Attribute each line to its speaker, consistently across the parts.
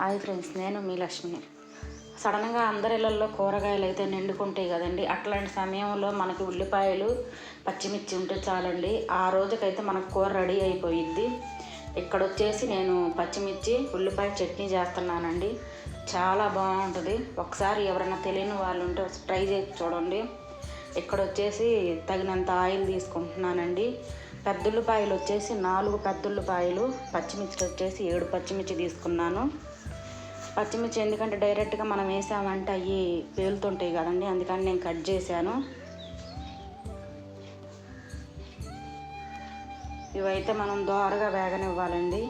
Speaker 1: Hi friends నేను మీ లక్ష్మిని సడన్గా అందరి ఇళ్ళల్లో కూరగాయలు అయితే నిండుకుంటాయి కదండి. అట్లాంటి సమయంలో మనకి ఉల్లిపాయలు పచ్చిమిర్చి ఉంటే చాలండి. ఆ రోజుకైతే మనకు కూర రెడీ అయిపోయిద్ది. ఇక్కడ వచ్చేసి నేను పచ్చిమిర్చి ఉల్లిపాయ చట్నీ చేస్తున్నానండి. చాలా బాగుంటుంది. ఒకసారి ఎవరైనా తెలియని వాళ్ళు ఉంటే ట్రై చేసి చూడండి. ఇక్కడ వచ్చేసి తగినంత ఆయిల్ తీసుకుంటున్నానండి. పెద్దుల్లిపాయలు వచ్చేసి నాలుగు పెద్దుల్లిపాయలు పచ్చిమిర్చి వచ్చేసి ఏడు పచ్చిమిర్చి తీసుకున్నాను. పచ్చిమిర్చి ఎందుకంటే డైరెక్ట్గా మనం వేసామంటే అవి పేలుతుంటాయి కదండి అందుకని నేను కట్ చేశాను. ఇవైతే మనం దోరగా వేగనివ్వాలండి.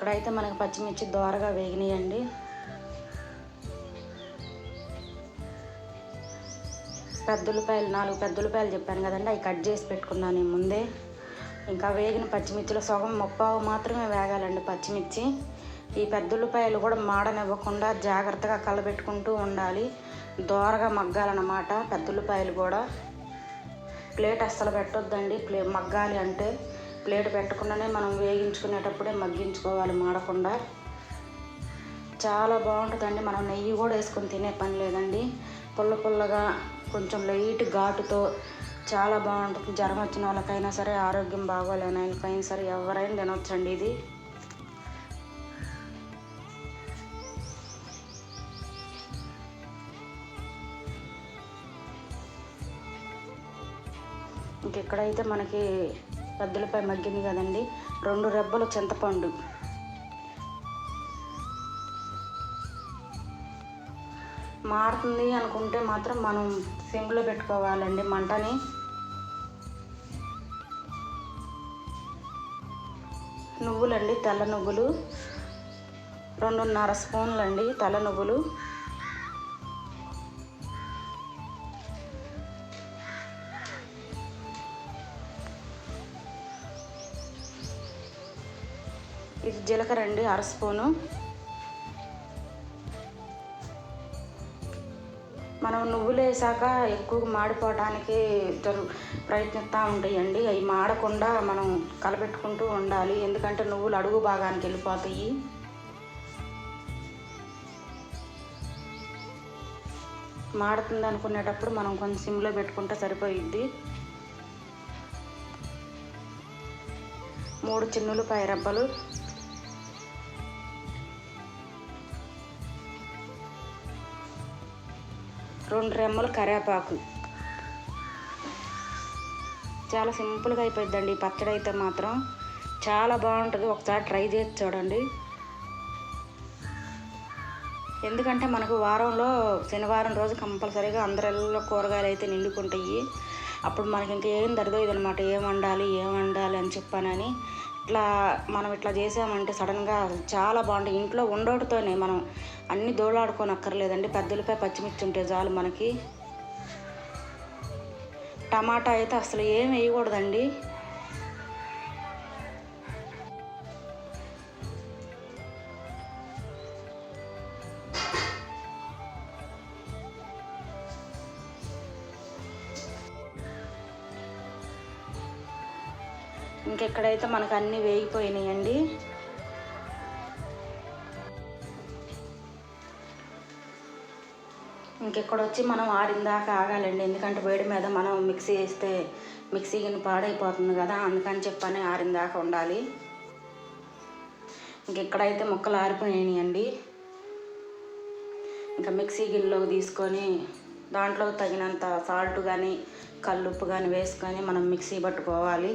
Speaker 1: ఇక్కడైతే మనకి పచ్చిమిర్చి దోరగా వేగినాయండి. పెద్దలపాయలు నాలుగు పెద్దలపాయలు చెప్పాను కదండి అవి కట్ చేసి పెట్టుకున్నాను నేను ముందే. ఇంకా వేగిన పచ్చిమిర్చిలో సగం ముప్పావు మాత్రమే వేగాలండి పచ్చిమిర్చి. ఈ పెద్దలపాయలు కూడా మాడనివ్వకుండా జాగ్రత్తగా కలబెట్టుకుంటూ ఉండాలి. దోరగా మగ్గాలన్నమాట పెద్దలపాయలు కూడా. ప్లేట్ అస్సలు పెట్టొద్దండి ప్లే మగ్గాలి అంటే. ప్లేట్ పెట్టకుండానే మనం వేగించుకునేటప్పుడే మగ్గించుకోవాలి మాడకుండా. చాలా బాగుంటుందండి. మనం నెయ్యి కూడా వేసుకొని తినే పని లేదండి. పుల్ల పుల్లగా కొంచెం లైట్ ఘాటుతో చాలా బాగుంటుంది. జ్వరం వచ్చిన వాళ్ళకైనా సరే ఆరోగ్యం బాగోలేని వాళ్ళకైనా సరే ఎవరైనా తినొచ్చండి ఇది. ఇంకెక్కడైతే మనకి పెద్దలపై మగ్గింది కదండి. రెండు రెబ్బలు చింతపండు. మారుతుంది అనుకుంటే మాత్రం మనం సిమ్లో పెట్టుకోవాలండి మంటని. నువ్వులండి తెల్ల నువ్వులు. రెండున్నర స్పూన్లు అండి తెల్ల నువ్వులు. ఇది జీలకర్ర అండి అర స్పూను. మనం నువ్వులు వేసాక ఎక్కువ మాడిపోవడానికి జరు ప్రయత్నిస్తూ ఉంటాయండి. అవి మాడకుండా మనం కలపెట్టుకుంటూ ఉండాలి. ఎందుకంటే నువ్వులు అడుగు భాగానికి వెళ్ళిపోతాయి. మాడుతుంది అనుకునేటప్పుడు మనం కొంచెం సిమ్లో పెట్టుకుంటే సరిపోయిద్ది. మూడు చిన్నులు రబ్బలు. రెండు రెమ్మలు కరివేపాకు చాలా సింపుల్గా అయిపోయిందండి ఈ పచ్చడి అయితే మాత్రం. చాలా బాగుంటుంది. ఒకసారి ట్రై చేసి చూడండి. ఎందుకంటే మనకు వారంలో శనివారం రోజు కంపల్సరీగా అందరిలో కూరగాయలు అయితే నిండుకుంటాయి. అప్పుడు మనకి ఇంకా ఏం దొరకదు అనమాట ఏం వండాలి ఏం వండాలి అని చెప్పానని ఇట్లా మనం ఇట్లా చేసామంటే సడన్గా చాలా బాగుంటుంది ఇంట్లో ఉండోటితోనే మనం అన్ని దోలాడుకొని అక్కర్లేదండి. పెద్దలపై పచ్చిమిర్చి ఉంటే చాలు మనకి. టమాటా అయితే అసలు ఏం వేయకూడదండి. ఇంకెక్కడైతే మనకు అన్నీ వేగిపోయినాయండి. ఇంకెక్కడ వచ్చి మనం ఆడిందాకా ఆగాలండి. ఎందుకంటే వేడి మీద మనం మిక్సీ వేస్తే మిక్సీ గిన్నె పాడైపోతుంది కదా అందుకని చెప్పని ఆరిందాకా ఉండాలి. ఇంకెక్కడైతే ముక్కలు ఆరిపోయినాయండి ఇంకా మిక్సీ గిన్నెలోకి తీసుకొని దాంట్లో తగినంత సాల్ట్ కానీ కల్లుప్పు కానీ వేసుకొని మనం మిక్సీ పట్టుకోవాలి.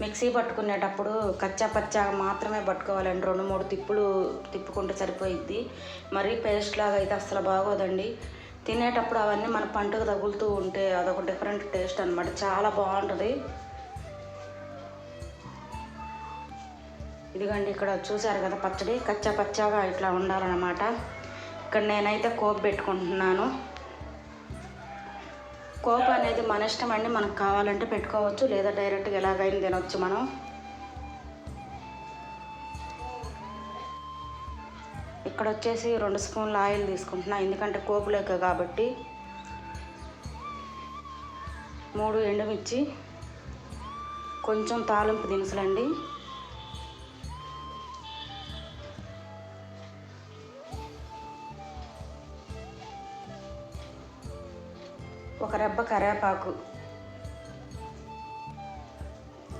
Speaker 1: మిక్సీ పట్టుకునేటప్పుడు కచ్చా పచ్చాగా మాత్రమే పట్టుకోవాలండి. రెండు మూడు తిప్పులు తిప్పుకుంటే సరిపోయిద్ది. మరీ పేస్ట్ లాగా అయితే అసలు బాగోదండి. తినేటప్పుడు అవన్నీ మన పంటకు తగులుతూ ఉంటే అదొక డిఫరెంట్ టేస్ట్ అనమాట చాలా బాగుంటుంది. ఇదిగండి ఇక్కడ చూసారు కదా పచ్చడి. కచ్చా పచ్చాగా ఇట్లా ఉండాలన్నమాట. ఇక్కడ నేనైతే కోప్ పెట్టుకుంటున్నాను. కోపం అనేది మన ఇష్టం అండి మనకు కావాలంటే పెట్టుకోవచ్చు లేదా డైరెక్ట్గా ఎలాగైనా తినవచ్చు మనం. ఇక్కడ వచ్చేసి రెండు స్పూన్ల ఆయిల్ తీసుకుంటున్నా. ఎందుకంటే కోపు లెక్క కాబట్టి. మూడు ఎండుమిర్చి. కొంచెం తాలింపు దినుసులండి. ఒక రెబ్బ కరివేపాకు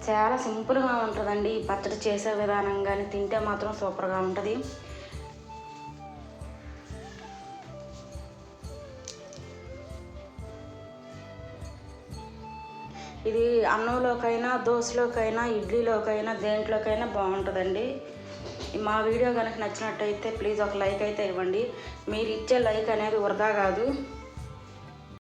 Speaker 1: చాలా సింపుల్గా ఉంటుందండి. ఈ పచ్చడి చేసే విధానం కానీ తింటే మాత్రం సూపర్గా ఉంటుంది. ఇది అన్నంలోకైనా దోశలోకైనా ఇడ్లీలోకైనా దేంట్లోకైనా బాగుంటుందండి. మా వీడియో కనుక నచ్చినట్టయితే ప్లీజ్ ఒక లైక్ అయితే ఇవ్వండి. మీరు ఇచ్చే లైక్ అనేది వృధా కాదు.